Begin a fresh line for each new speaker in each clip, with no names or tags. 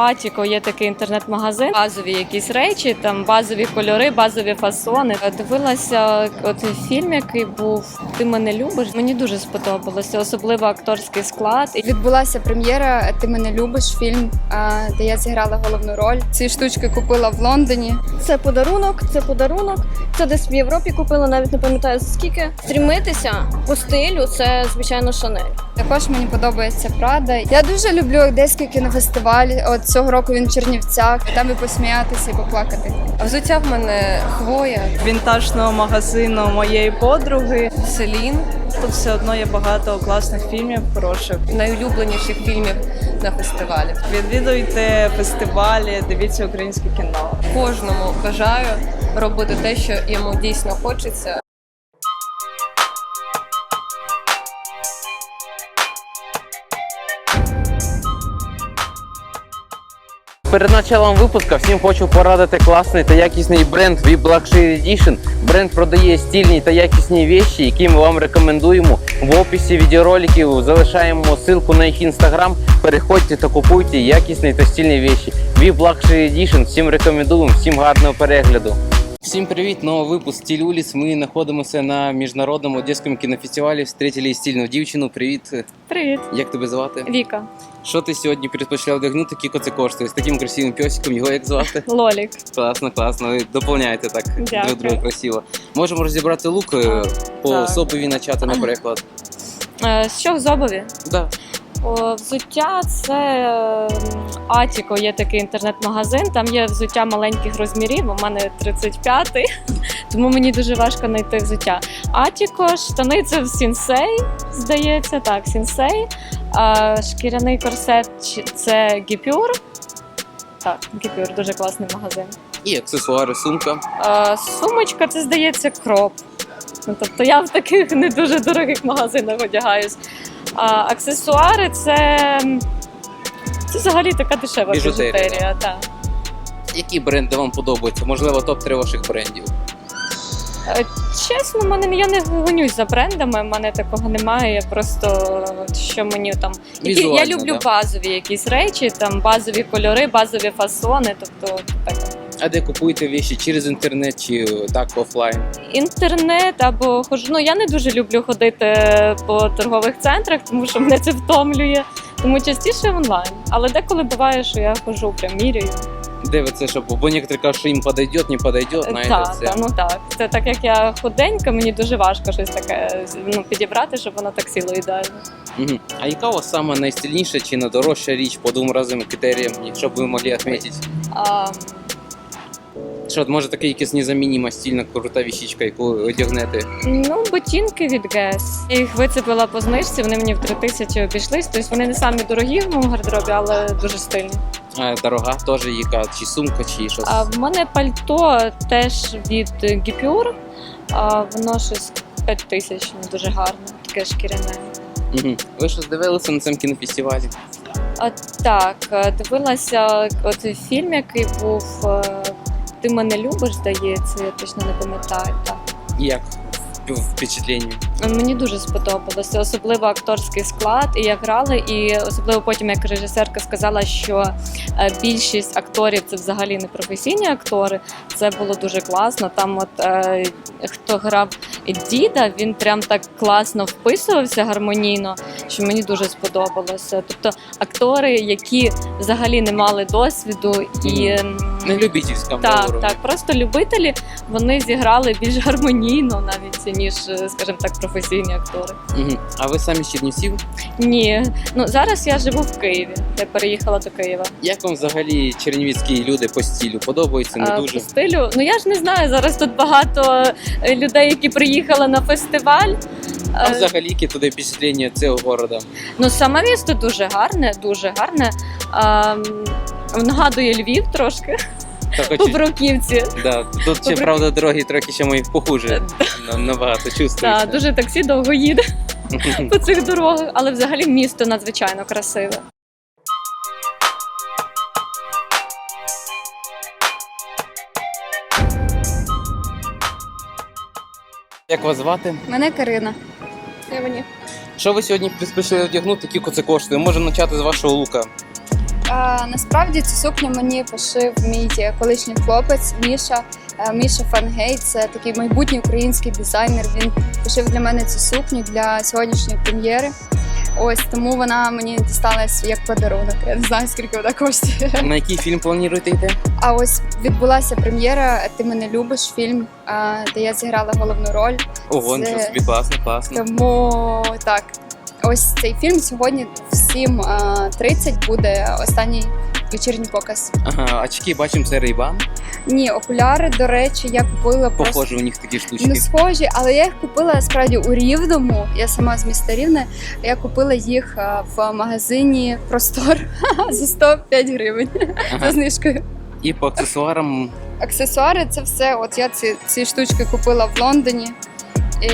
Атіко є такий інтернет-магазин, базові якісь речі, там базові кольори, базові фасони. Дивилася от фільм, який був Ти мене любиш. Мені дуже сподобалося, особливо акторський склад.
Відбулася прем'єра Ти мене любиш фільм, де я зіграла головну роль. Ці штучки купила в Лондоні.
Це подарунок, це подарунок. Це десь в Європі купила, навіть не пам'ятаю за скільки. Стрімитися по стилю це звичайно Шанель.
Також мені подобається Прада. Я дуже люблю одеський кінофестиваль. От цього року він в Чернівцях. Там і посміятися, і поплакати.
Взуття в мене хвоя,
вінтажного магазину моєї подруги.
селін,
Тут все одно є багато класних фільмів хороших.
найулюбленіших фільмів на фестивалі.
Відвідуйте фестивалі, дивіться українське кіно.
Кожному бажаю робити те, що йому дійсно хочеться.
Перед началом випуска всім хочу порадити класний та якісний бренд V Luxury Edition. Бренд продає стильні та якісні вещі, які ми вам рекомендуємо. В описі відеороликів залишаємо ссылку на їх інстаграм. Переходьте та купуйте якісні та стильні вещі. V Luxury Edition. Всім рекомендуємо, всім гарного перегляду. Всім привіт! Новий випуск «Стиль улиць». Ми знаходимося на міжнародному одеському кінофестивалі. Встретили стильну дівчину. Привіт!
привіт,
Як тебе звати?
Віка,
Що ти сьогодні предпочла вдягнути? Кіко це коштує? З таким красивим пьосиком, його як звати?
Лолік.
Класно, класно. Ви доповняєте так
Дякую.
друг друга красиво. Можемо розібрати лук е, по
Так.
особові начати, наприклад.
Е, з чого з обуві?
Да.
О, взуття це е, Атіко, є такий інтернет-магазин. Там є взуття маленьких розмірів. У мене 35-й, тому мені дуже важко знайти взуття. Атіко, штани це в Сінсей, здається, так, Сінсей. А шкіряний корсет це Гіпюр. Так, Гіпюр, дуже класний магазин.
І аксесуари, сумка.
А, сумочка, це здається кроп. Ну, тобто я в таких не дуже дорогих магазинах одягаюсь. А аксесуари це, це взагалі така дешева
Біжутерія,
біжутерія. Так.
Які бренди вам подобаються? Можливо, топ-3 ваших брендів.
Е, Чесно, мене я не гонюсь за брендами, в мене такого немає. Я просто що мені там. Які, я
Візуально,
люблю
да.
базові якісь речі, там базові кольори, базові фасони. Тобто так.
А де купуєте віші? Через інтернет чи е, так офлайн?
інтернет або ходжу. Ну я не дуже люблю ходити по торгових центрах, тому що мене це втомлює. Тому частіше онлайн. Але деколи буває, що я ходжу прям міряю.
Це, щоб бо некоторі кажуть, що їм подойде, не подойде,
Так,
це.
ну так. Це так як я худенька, мені дуже важко щось таке ну, підібрати, щоб воно так сіло ідеально.
Мгм. А яка у вас саме найстильніша чи найдорожча річ по двом разовим критеріям, якщо б ви могли відмітити?
А,
Що, може таке якась незамініма стільна крута віщичка, яку одягнете?
ну, ботинки від. Я їх вицепила по знижці, вони мені в три тисячі обійшлись. Тобто вони не самі дорогі в моєму гардеробі, але дуже стильні.
А, дорога теж яка, чи сумка, чи щось.
А в мене пальто теж від Гіпюр. А воно щось 5 тисяч, ну, дуже гарне, таке шкіряне.
Угу. Ви щось дивилися на цьому кінофестивалі?
А так, е, дивилася от фільм, який був е, Ти мене любиш, здається, я точно не пам'ятаю. Так.
Як в впечатленню?
Мені дуже сподобалося, особливо акторський склад, і як грали, і особливо потім, як режисерка сказала, що е, більшість акторів це взагалі не професійні актори. Це було дуже класно. Там, от е, хто грав діда, він прям так класно вписувався гармонійно, що мені дуже сподобалося. Тобто актори, які взагалі не мали досвіду і
Не любительська
так, так, просто любителі вони зіграли більш гармонійно навіть ніж, е, скажімо так, професійні актори.
Угу. А ви самі з Чернівців?
Ні, ну зараз я живу в Києві. Я переїхала до Києва.
Як вам взагалі чернівецькі люди по стилю? Подобається, не
А,
дуже?
По стилю, ну я ж не знаю. Зараз тут багато е, людей, які приїхали на фестиваль.
А
Е,
взагалі які туди впечатлення цього города?
Ну саме місто дуже гарне, дуже гарне. А, нагадує Львів трошки по бруківці.
да. Тут ще, правда, дороги трохи ще мої похуже. На- Набагато чувствується.
Так, дуже таксі довго їде по цих дорогах, але взагалі місто надзвичайно красиве.
Як вас звати?
Мене Карина.
Я мені.
Що ви сьогодні приспішили одягнути, кілько це коштує? Можемо почати з вашого лука.
А, насправді цю сукню мені пошив мій е, колишній хлопець Міша. Е, Міша Фангей, це такий майбутній український дизайнер. Він пошив для мене цю сукню для сьогоднішньої прем'єри. Ось тому вона мені дісталась як подарунок. Я не знаю, скільки вона коштує.
На який фільм плануєте йти?
А ось відбулася прем'єра Ти мене любиш фільм, де я зіграла головну роль.
Ого,
Це-
нічого собі класно, класно.
Тому так, ось цей фільм сьогодні в 7.30 буде останній вечірній показ.
Ага, очки бачимо, це Ray-Ban.
Ні, окуляри, до речі, я купила просто.
У них такі штучки.
Ну, схожі, але я їх купила справді у Рівному. Я сама з міста Рівне. Я купила їх в магазині Простор за 105 гривень за знижкою.
І по аксесуарам
Аксесуари це все. От я ці, ці штучки купила в Лондоні. І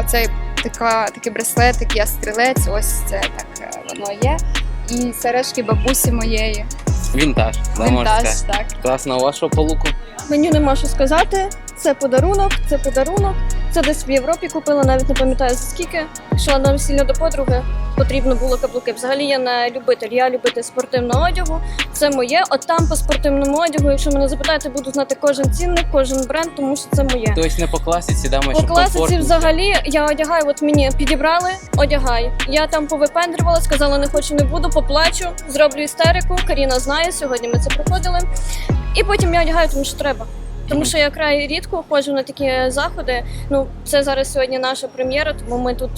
оцей така, такий браслетик, я стрілець, ось це так е, воно є. І сережки бабусі моєї.
вінтаж. да, можна
Вінтаж, так.
Класно, а у вашого по луку?
Меню нема що сказати. Це подарунок, це подарунок. Це десь в Європі купила, навіть не пам'ятаю за скільки. Йшла нам сильно до подруги. Потрібно було каблуки. Взагалі я не любитель. Я любитель спортивного одягу. Це моє. От там по спортивному одягу, якщо мене запитаєте, буду знати кожен цінник, кожен бренд, тому що це моє.
Тобто не по класиці, да, ми
По класиці взагалі я одягаю, от мені підібрали, одягай. Я там повипендрювала, сказала, не хочу, не буду, поплачу, зроблю істерику. Каріна знає, сьогодні ми це проходили. І потім я одягаю, тому що треба. Тому що я край рідко ходжу на такі заходи. Ну, це зараз сьогодні наша прем'єра, тому ми тут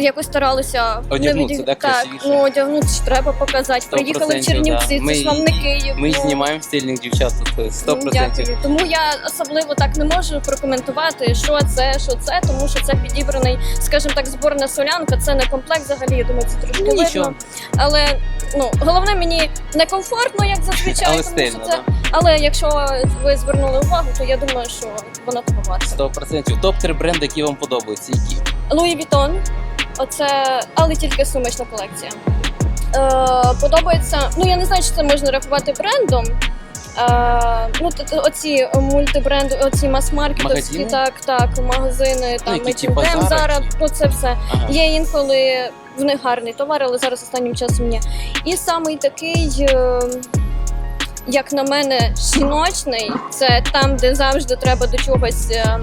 якось старалися
Одягнутися, да,
так,
красивіше?
ну одягнутися треба показати. Приїхали в Чернівці,
да. Ми
це ж вам не Київ.
Ми
ну.
знімаємо стильних дівчат тут 100%.
Дякую. Тому я особливо так не можу прокоментувати, що це, що це, тому що це підібраний, скажімо так, зборна солянка. Це не комплект взагалі. Я думаю, це трошки
Ну,
видно. Але ну головне мені некомфортно, як зазвичай,
Але
тому
стильно,
що це.
да.
Але якщо ви звернули увагу, то я думаю, що воно того варте.
100%. Топ-3 бренди, які вам подобаються. Які?
Луї Вітон, оце, але тільки сумочна колекція. Е, подобається. Ну я не знаю, чи це можна рахувати брендом. Е, ну, т- т- оці мультибренди, оці мас-маркетовські,
Магазини?
так, так, магазини, там
які типа
H&M,
Zara
зараз,
чи-
ну це все.
Ага.
Є інколи в них гарний товар, але зараз останнім часом ні. І самий такий, е, як на мене, жіночний, це там, де завжди треба до чогось е,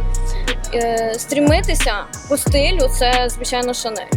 е, стрімитися по стилю, це звичайно Шанель.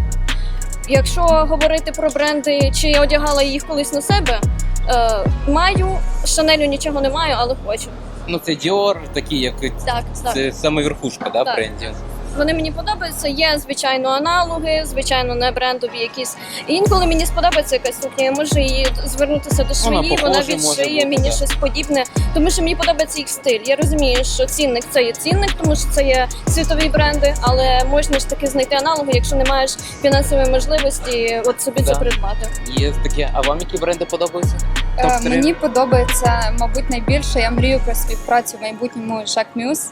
Якщо говорити про бренди, чи я одягала їх колись на себе, е, маю Шанелю нічого не маю, але хочу.
Ну це Dior, такі, як
Так, так.
це саме верхушка да,
Так.
брендів.
Вони мені подобаються. Є звичайно аналоги, звичайно, не брендові якісь. І інколи мені сподобається якась сукня. Я можу її звернутися до
Вона
вона відшиє мені
так.
щось подібне, тому що мені подобається їх стиль. Я розумію, що цінник це є цінник, тому що це є світові бренди, але можна ж таки знайти аналоги, якщо не маєш фінансової можливості, от собі це придбати.
Є таке. А вам які бренди подобаються?
Е,
Топ-три?
Мені подобається, мабуть, найбільше. Я мрію про співпрацю в майбутньому Жак Мюс.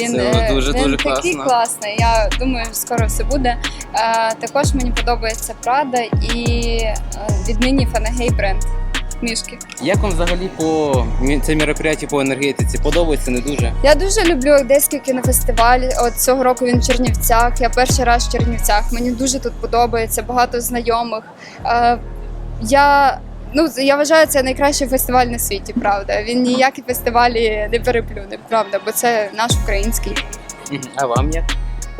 Він,
Це
е,
дуже-
він
дуже
такий
класно.
класний. Я думаю, скоро все буде. Е, також мені подобається Прада і віднині Фанагей бренд. Мішки.
Як вам взагалі по це мероприятие по енергетиці? Подобається не дуже?
Я дуже люблю Одеський кінофестиваль. От цього року він в Чернівцях. Я перший раз в Чернівцях. Мені дуже тут подобається, багато знайомих. Я, ну, я вважаю, це найкращий фестиваль на світі, правда. Він ніякі фестивалі не переплюне, правда, бо це наш український.
А вам як?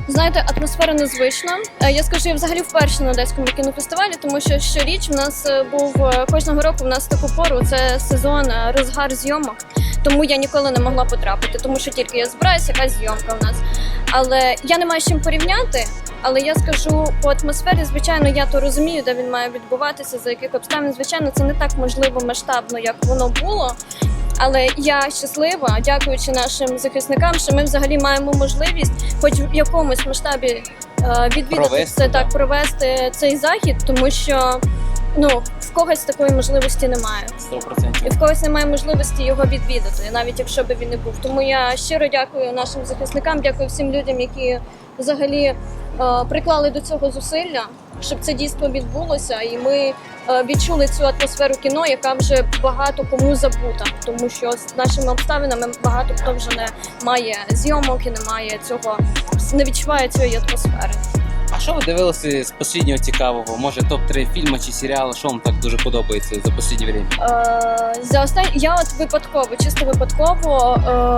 Знаєте, атмосфера незвична. Е, Я скажу, я взагалі вперше на одеському кінофестивалі, тому що щоріч в нас е, був е, кожного року. В нас таку пору це сезон розгар зйомок. Тому я ніколи не могла потрапити, тому що тільки я збираюся, якась зйомка в нас. Але я не маю з чим порівняти. Але я скажу по атмосфері, звичайно, я то розумію, де він має відбуватися, за яких обставин. Звичайно, це не так можливо масштабно, як воно було. Але я щаслива, дякуючи нашим захисникам, що ми взагалі маємо можливість, хоч в якомусь масштабі е, відвідати це так, провести цей захід, тому що ну в когось такої можливості немає.
100%.
І в когось немає можливості його відвідати, навіть якщо би він не був. Тому я щиро дякую нашим захисникам, дякую всім людям, які взагалі приклали до цього зусилля, щоб це дійсно відбулося, і ми е, відчули цю атмосферу кіно, яка вже багато кому забута, тому що з нашими обставинами багато хто вже не має зйомок і не має цього, не відчуває цієї атмосфери.
А що ви дивилися з останнього цікавого? Може топ-3 фільму чи серіалу, що вам так дуже подобається за останнє время?
Е, за останні я от випадково, чисто випадково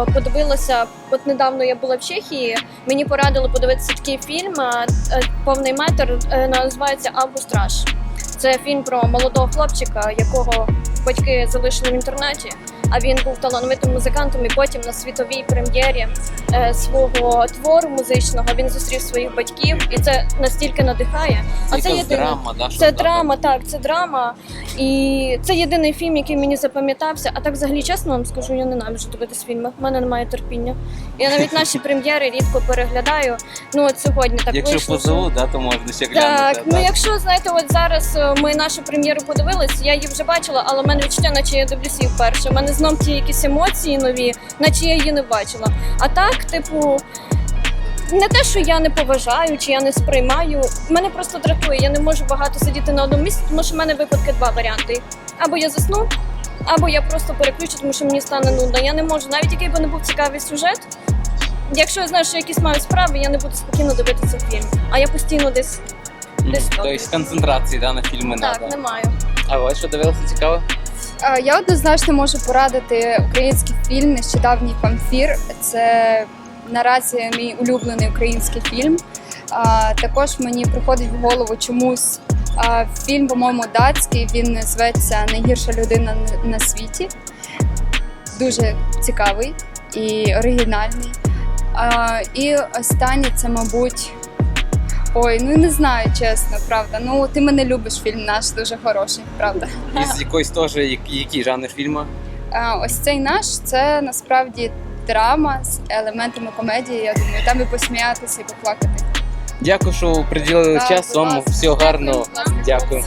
е, подивилася. От недавно я була в Чехії. Мені порадили подивитися такий фільм. е, е, повний метр е, називається Август Раш. Це фільм про молодого хлопчика, якого батьки залишили в інтернаті. А він був талановитим музикантом, і потім на світовій прем'єрі е, свого твору музичного він зустрів своїх батьків, і це настільки надихає. А це
якась
єдине.
драма, да,
Це драма, так, це драма. І це єдиний фільм, який мені запам'ятався. А так, взагалі, чесно вам скажу, я ненавиджу дивитись фільми. У мене немає терпіння. Я навіть наші прем'єри рідко переглядаю. Ну от сьогодні так
Якщо
вийшло.
позову, да, то можна ще глянути.
Так, ну якщо знаєте, от зараз е, ми нашу прем'єру подивились, я її вже бачила, але в мене відчуття, наче я дивлюся її вперше. У мене знов ті якісь емоції нові, наче я її не бачила. А так, типу. Не те, що я не поважаю чи я не сприймаю, мене просто дратує. Я не можу багато сидіти на одному місці, тому що в мене випадки два варіанти. Або я засну, або я просто переключу, тому що мені стане нудно. Я не можу, навіть який би не був цікавий сюжет. Якщо я знаю, що якісь мають справи, я не буду спокійно дивитися фільм. А я постійно десь десь
Тобто концентрації да, на фільми
так не маю.
А ви що дивилися цікаво?
Я однозначно можу порадити український фільм Нещодавній памфір. Це наразі мій улюблений український фільм. Також мені приходить в голову чомусь фільм, по-моєму, датський. Він зветься Найгірша людина на- на світі. Дуже цікавий і оригінальний. І останнє це, мабуть. Ой, ну не знаю, чесно, правда. Ну, ти мене любиш, фільм наш дуже хороший, правда.
Із якоїсь теж, який, який жанр фільму?
А, Ось цей наш це насправді драма з елементами комедії. Я думаю, там і посміятися, і поплакати.
Дякую, що приділили час. Вам всього гарного. Дякую.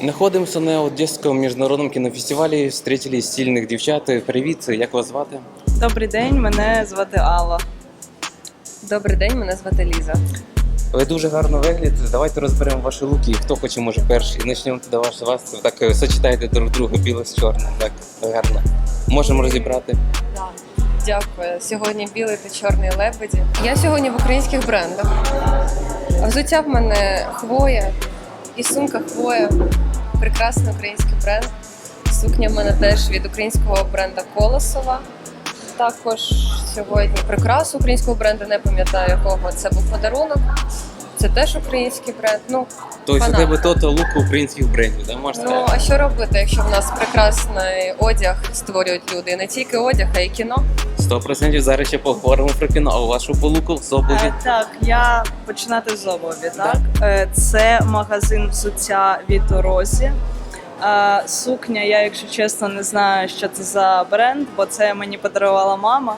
Находимося на Одеському міжнародному кінофестивалі. Встретили сильних дівчат. Привіт, як вас звати?
Добрий день, мене звати Алла.
Добрий день, мене звати Ліза.
Ви дуже гарно виглядаєте. Давайте розберемо ваші луки. Хто хоче, може перший. Почнемо тоді ваш вас. Так е, сочетаєте друг друга біле з чорним. Так гарно. Можемо розібрати.
Дякую. Сьогодні білий та чорний лебеді. Я сьогодні в українських брендах. Взуття в мене хвоя і сумка хвоя. Прекрасний український бренд. Сукня в мене теж від українського бренда Колосова. Також сьогодні прикрасу українського бренду, не пам'ятаю якого. Це був подарунок. Це теж український бренд. Ну,
Тобто у тебе то-то лук українських брендів, да? можна
ну а що робити, якщо в нас прекрасний одяг створюють люди? Не тільки одяг, а й кіно.
100% зараз ще поговоримо про кіно. А у вашу по луку з обуві?
Е, так, я починати з обуві. Так? Е, це магазин взуття від Розі. Е, сукня, я, якщо чесно, не знаю, що це за бренд, бо це мені подарувала мама.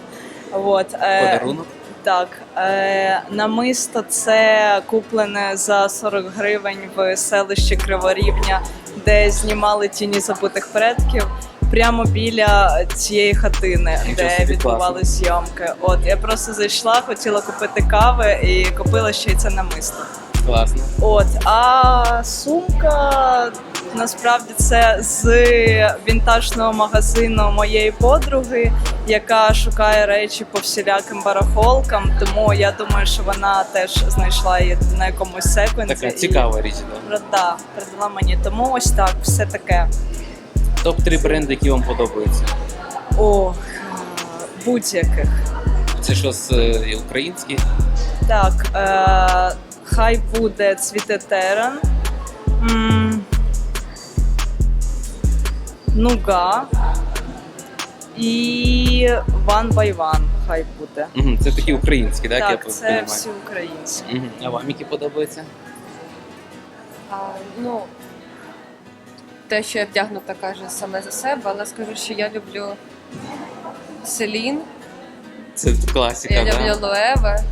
От,
Подарунок?
Так, е, намисто це куплене за 40 гривень в селищі Криворівня, де знімали тіні забутих предків. Прямо біля цієї хатини,
Нічого
де
собі,
відбували зйомки. От я просто зайшла, хотіла купити кави і купила ще й це намисто.
Класно.
От, а сумка насправді це з вінтажного магазину моєї подруги, яка шукає речі по всіляким барахолкам. Тому я думаю, що вона теж знайшла її на якомусь секвенсі.
Така цікава річ. Да?
І, да, передала мені. Тому ось так, все таке.
Топ-3 бренди, які вам подобаються.
Ох, будь-яких.
Це що з е, українські?
Так, е, хай буде цвіте терен. М, Нуга. І One by One хай буде.
Це такі українські, так? я
це
розумію.
всі українські.
Мгм. А вам які подобаються?
А, ну, те, що я вдягнута, каже саме за себе, але скажу, що я люблю Селін,
Це класика,
я
да?
люблю Лоеве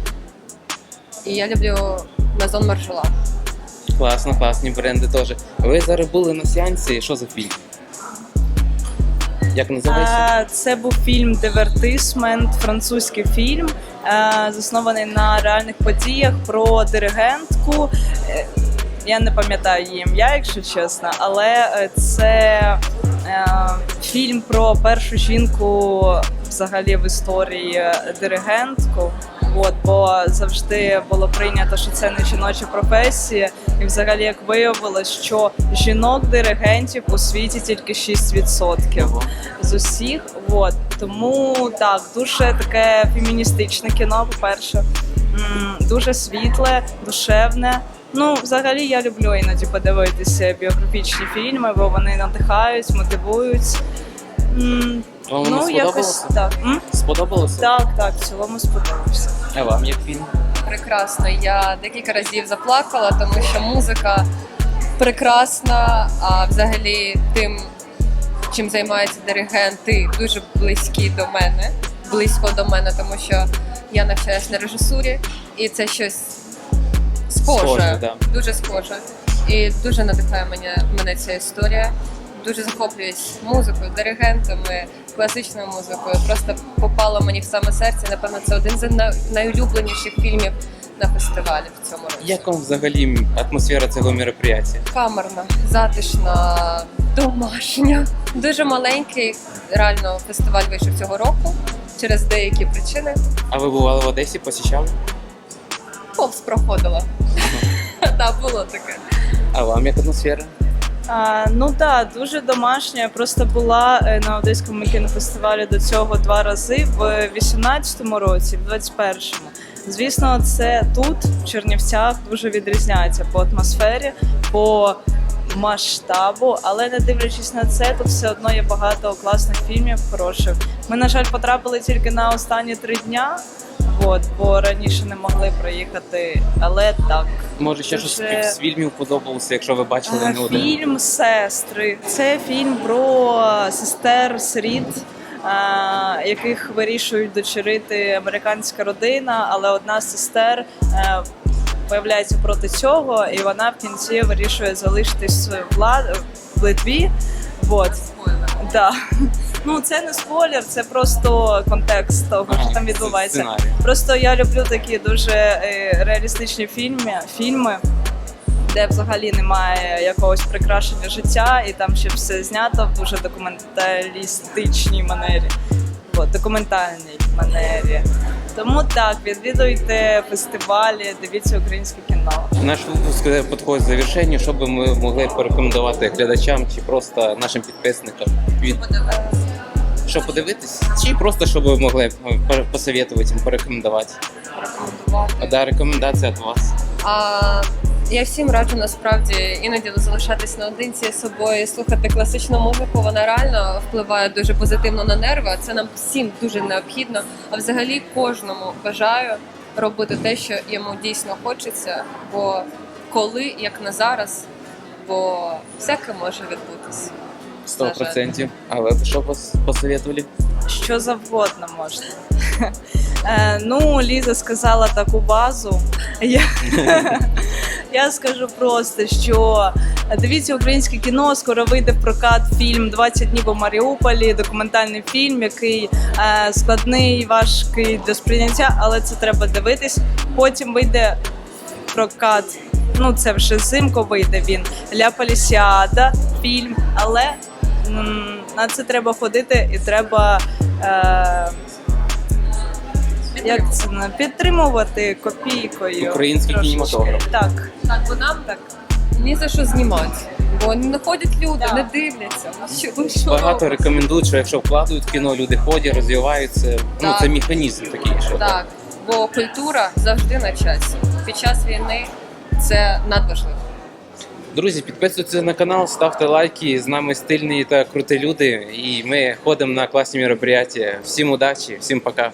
і я люблю Мазон Маржела.
Класно, класні бренди теж. Ви зараз були на сеансі, що за фільм? Як називається?
Е, Це був фільм Дивертисмент, французький фільм, е, заснований на реальних подіях про диригентку. Е, Я не пам'ятаю її ім'я, якщо чесно, але е, це Е, Фільм про першу жінку взагалі в історії диригентку. От, бо завжди було прийнято, що це не жіноча професія, і взагалі як виявилось, що жінок-диригентів у світі тільки 6% з усіх. От. Тому так, дуже таке феміністичне кіно, по-перше, дуже світле, душевне. Ну, взагалі, я люблю іноді подивитися біографічні фільми, бо вони надихають, мотивують. М,
Вам воно
ну, якось
сподобалося?
так. М?
Сподобалося?
Так, так, в цілому сподобався.
А вам як фільм?
Прекрасно. Я декілька разів заплакала, тому що музика прекрасна, а взагалі тим, чим займається диригент, ти дуже близькі до мене, близько до мене, тому що я навчаюсь на режисурі, і це щось схоже,
Схоже, да.
дуже схоже. І дуже надихає мене, мене ця історія. Дуже захоплююсь музикою, диригентами, класичною музикою. Просто попало мені в саме серце. Напевно, це один з найулюбленіших фільмів на фестивалі в цьому році.
Як вам взагалі атмосфера цього мероприятия?
Камерна, затишна, домашня. Дуже маленький. Реально фестиваль вийшов цього року через деякі причини.
А ви бували в Одесі, посічали?
Повз проходила. Так, було таке.
А вам як атмосфера?
А, ну так, дуже домашня. Я просто була е, на Одеському кінофестивалі до цього два рази в 18-му році, в 21-му. Звісно, це тут, в Чернівцях, дуже відрізняється по атмосфері, по масштабу, але не дивлячись на це, тут все одно є багато класних фільмів хороших. Ми, на жаль, потрапили тільки на останні три дня. От, бо раніше не могли проїхати, але так.
Може, ще
Дуже-
щось з фільмів подобалося, якщо ви бачили
А,
не один?
Фільм Сестри. Це фільм про сестер сиріт, а, яких вирішують дочерити американська родина, але одна з сестер е, виявляється проти цього, і вона в кінці вирішує залишитись в Ла- в Литві. Вот. Да. Ну, це не спойлер, це просто контекст того,
Ага,
що там відбувається.
сценарій.
Просто я люблю такі дуже е, реалістичні фільми, фільми, де взагалі немає якогось прикрашення життя, і там ще все знято в дуже документалістичній манері, От, документальній манері. Тому так, відвідуйте фестивалі, дивіться українське кіно.
Наш випуск підходить к завершенню, що би ми могли порекомендувати глядачам чи просто нашим підписникам від що подивитись, чи просто щоб ви могли е, посоветувати порекомендувати. А да, рекомендація від вас.
А я всім раджу насправді іноді залишатись наодинці з собою, слухати класичну музику. Вона реально впливає дуже позитивно на нерви. Це нам всім дуже необхідно. А взагалі кожному бажаю робити те, що йому дійсно хочеться. Бо коли, як на зараз, бо всяке може відбутися.
Сто процентів. А ви б що пос- посоветували?
Що завгодно можна. Е, ну, Ліза сказала таку базу. Я, я скажу просто, що дивіться українське кіно, скоро вийде в прокат фільм «20 днів у Маріуполі, документальний фільм, який е, складний, важкий для сприйняття, але це треба дивитись. Потім вийде прокат. Ну, це вже взимку вийде він. Ля Палісіада, фільм, але на це треба ходити і треба. Е, як це на- підтримувати копійкою.
Український
Трошечки.
кінематограф.
Так.
Так, бо нам так ні за що знімати. Бо не ходять люди,
Так.
не дивляться. Ну, Що, ви що
Багато
робите?
рекомендують, що якщо вкладають в кіно, люди ходять, розвиваються. Ну
Так.
це механізм такий, що
Так, бо культура завжди на часі. Під час війни це надважливо.
Друзі, підписуйтесь на канал, ставте лайки. З нами стильні та круті люди. І ми ходимо на класні мероприятия. Всім удачі, всім пока.